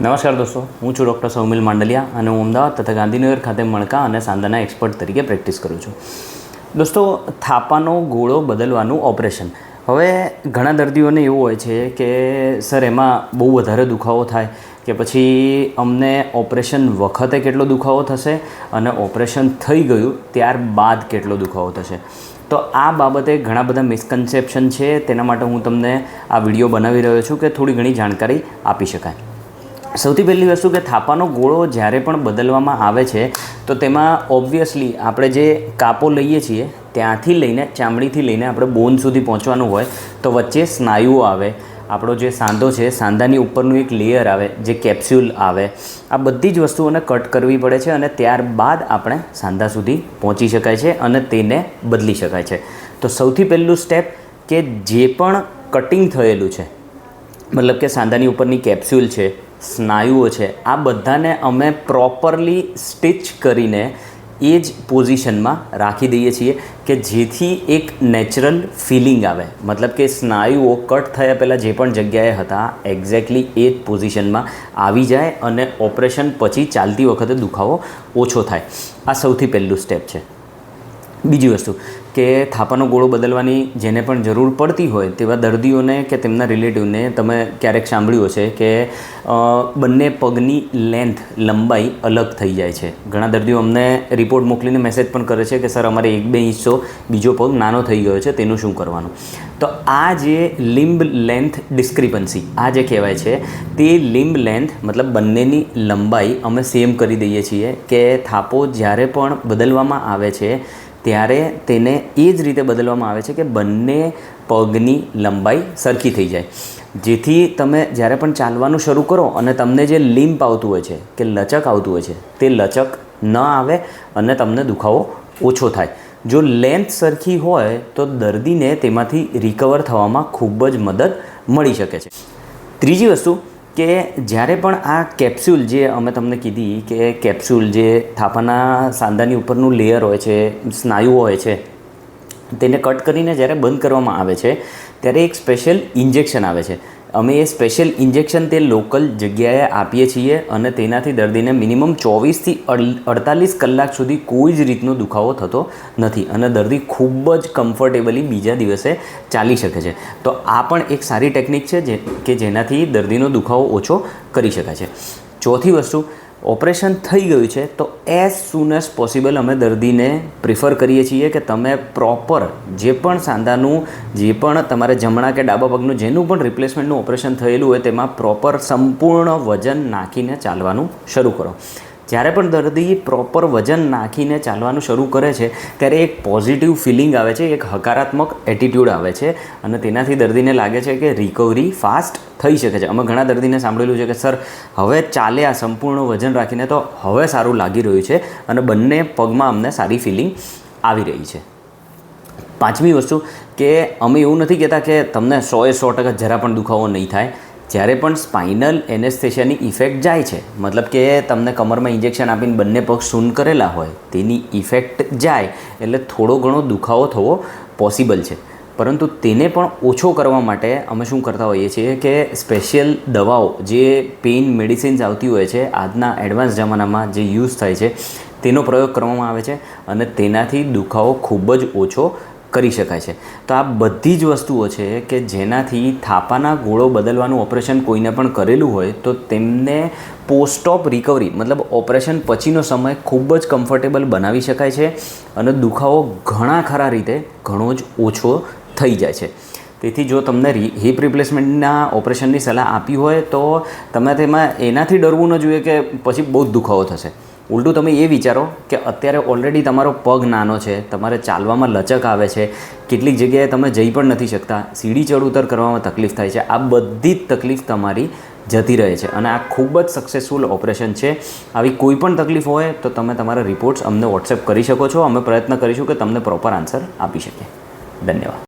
નમસ્કાર દોસ્તો, હું છું ડૉક્ટર સૌમિલ માંડલિયા અને હું અમદાવાદ તથા ગાંધીનગર ખાતે મણકા અને સાંધાના એક્સપર્ટ તરીકે પ્રેક્ટિસ કરું છું. દોસ્તો, થાપાનો ગોળો બદલવાનું ઓપરેશન હવે ઘણા દર્દીઓને એવું હોય છે કે, સર, એમાં બહુ વધારે દુખાવો થાય કે પછી અમને ઓપરેશન વખતે કેટલો દુખાવો થશે અને ઓપરેશન થઈ ગયું ત્યારબાદ કેટલો દુખાવો થશે? તો આ બાબતે ઘણા બધા મિસકન્સેપ્શન છે, તેના માટે હું તમને આ વીડિયો બનાવી રહ્યો છું કે થોડી ઘણી જાણકારી આપી શકાય. સૌથી પહેલી વસ્તુ કે થાપાનો ગોળો જ્યારે પણ બદલવામાં આવે છે, તો તેમાં ઓબ્વિયસલી આપણે જે કાપો લઈએ છીએ, ત્યાંથી લઈને ચામડીથી લઈને આપણે બોન સુધી પહોંચવાનું હોય, તો વચ્ચે સ્નાયુઓ આવે, આપણો જે સાંધો છે, સાંધાની ઉપરનું એક લેયર આવે, જે કેપ્સ્યુલ આવે, આ બધી જ વસ્તુઓને કટ કરવી પડે છે અને ત્યારબાદ આપણે સાંધા સુધી પહોંચી શકાય છે અને તેને બદલી શકાય છે. તો સૌથી પહેલું સ્ટેપ કે જે પણ કટિંગ થયેલું છે, મતલબ કે સાંધાની ઉપરની કેપ્સ્યુલ છે સ્નાયુઓ છે. આ બધાને અમે પ્રોપરલી સ્ટિચ કરીને એ જ પોઝિશનમાં રાખી દઈએ છીએ કે જેથી એક નેચરલ ફિલિંગ આવે. મતલબ કે સ્નાયુઓ કટ થયા પહેલાં જે પણ જગ્યાએ હતા એક્ઝેક્ટલી એ જ પોઝિશનમાં આવી જાય અને ઓપરેશન પછી ચાલતી વખતે દુખાવો ઓછો થાય. આ સૌથી પહેલું સ્ટેપ છે. બીજી વસ્તુ કે થાપાનો ગોળો બદલવાની જેને પણ જરૂર પડતી હોય તેવા દર્દીઓને કે તેમના રિલેટિવને તમે ક્યારેક સાંભળ્યું હશે કે બંને પગની લેન્થ લંબાઈ અલગ થઈ જાય છે. ઘણા દર્દીઓ અમને રિપોર્ટ મોકલીને મેસેજ પણ કરે છે કે, સર, અમારે એક બે ઇંચો બીજો પગ નાનો થઈ ગયો છે, તેનું શું કરવાનું? તો આ જે લિમ્બ લેન્થ ડિસ્ક્રિપન્સી આ જે કહેવાય છે, તે લિમ્બ લેન્થ મતલબ બંનેની લંબાઈ અમે સેમ કરી દઈએ છીએ કે થાપો જ્યારે પણ બદલવામાં આવે છે ત્યારે તેને એ જ રીતે બદલવામાં આવે છે કે બંને પગની લંબાઈ સરખી થઈ જાય. જેથી તમે જ્યારે પણ ચાલવાનું શરૂ કરો અને તમને જે લિમ્પ આવતું હોય છે, કે લચક આવતું હોય છે, તે લચક ન આવે અને તમને દુખાવો ઓછો થાય. જો લેન્થ સરખી હોય તો દર્દીને તેમાંથી રિકવર થવામાં ખૂબ જ મદદ મળી શકે છે. ત્રીજી વસ્તુ કે જ્યારે પણ આ કેપ્સ્યુલ જે અમે તમને કીધી કે કેપ્સ્યુલ જે થાપાના સાંધાની ઉપરનું લેયર હોય છે, સ્નાયુ હોય છે, તેને કટ કરીને જ્યારે બંધ કરવામાં આવે છે, ત્યારે એક સ્પેશિયલ ઇન્જેક્શન આવે છે. અમે એ સ્પેશિયલ ઇન્જેક્શન તે લોકલ જગ્યાએ આપીએ છીએ અને તેનાથી દર્દીને મિનિમમ ચોવીસથી અડતાલીસ કલાક સુધી કોઈ જ રીતનો દુખાવો થતો નથી અને દર્દી ખૂબ જ કમ્ફર્ટેબલી બીજા દિવસે ચાલી શકે છે. તો આ પણ એક સારી ટેકનિક છે જે, કે જેનાથી દર્દીનો દુખાવો ઓછો કરી શકાય છે. ચોથી વસ્તુ ઓપરેશન થઈ ગયું છે, તો એઝ સૂન એઝ પોસિબલ અમે દર્દીને પ્રિફર કરીએ છીએ કે તમે પ્રોપર જે પણ સાંધાનું, જે પણ તમારે જમણા કે ડાબા પગનું જેનું પણ રિપ્લેસમેન્ટનું ઓપરેશન થયેલું હોય, તેમાં પ્રોપર સંપૂર્ણ વજન નાખીને ચાલવાનું શરૂ કરો. જ્યારે પણ દર્દી પ્રોપર વજન નાખીને ચાલવાનું શરૂ કરે છે, ત્યારે એક પોઝિટિવ ફિલિંગ આવે છે, એક હકારાત્મક એટીટ્યૂડ આવે છે અને તેનાથી દર્દીને લાગે છે કે રિકવરી ફાસ્ટ થઈ શકે છે. અમે ઘણા દર્દીને સાંભળેલું છે કે, સર, હવે ચાલે આ સંપૂર્ણ વજન રાખીને તો હવે સારું લાગી રહ્યું છે. અને બંને પગમાં અમને સારી ફિલિંગ આવી રહી છે. પાંચમી વસ્તુ કે અમે એવું નથી કહેતા કે તમને સોએ સો ટકા જરા પણ દુખાવો નહીં થાય. જ્યારે પણ સ્પાઇનલ એનેસ્થેશિયાની ઇફેક્ટ જાય છે, મતલબ કે તમને કમરમાં ઇન્જેક્શન આપીને બંને પગ શૂન કરેલા હોય, તેની ઇફેક્ટ જાય, એટલે થોડો ઘણો દુખાવો થવો પોસિબલ છે. પરંતુ તેને પણ ઓછો કરવા માટે અમે શું કરતા હોઈએ છીએ કે સ્પેશિયલ દવાઓ, જે પેઇન મેડિસિન્સ આવતી હોય છે, આજના એડવાન્સ જમાનામાં જે યુઝ થાય છે, તેનો પ્રયોગ કરવામાં આવે છે અને તેનાથી દુખાવો ખૂબ જ ઓછો કરી શકાય છે. તો આ બધી જ વસ્તુઓ છે કે જેનાથી થાપાના ગોળો બદલવાનું ઓપરેશન કોઈને પણ કરેલું હોય, તો તેમને પોસ્ટ ઓફ રિકવરી, મતલબ ઓપરેશન પછીનો સમય ખૂબ જ કમ્ફર્ટેબલ બનાવી શકાય છે અને દુખાવો ઘણા ખરા રીતે ઘણો જ ઓછો થઈ જાય છે. તેથી જો તમને હિપ રિપ્લેસમેન્ટના ઓપરેશનની સલાહ આપી હોય, તો તમે તેમાં એનાથી ડરવું ન જોઈએ કે પછી બહુ જ દુખાવો થશે. ઉલટું તમે એ વિચારો કે અત્યારે ઓલરેડી તમારો પગ નાનો છે, તમારે ચાલવામાં લચક આવે છે, કેટલીક જગ્યાએ તમે જઈ પણ નથી શકતા, સીડી ચડ ઉતર કરવામાં તકલીફ થાય છે, આ બધી જ તકલીફ તમારી જતી રહે છે અને આ ખૂબ જ સક્સેસફુલ ઓપરેશન છે. આવી કોઈ પણ તકલીફ હોય તો તમે તમારા રિપોર્ટ્સ અમને વોટ્સએપ કરી શકો છો, અમે પ્રયત્ન કરીશું કે તમને પ્રોપર આન્સર આપી શકીએ. ધન્યવાદ.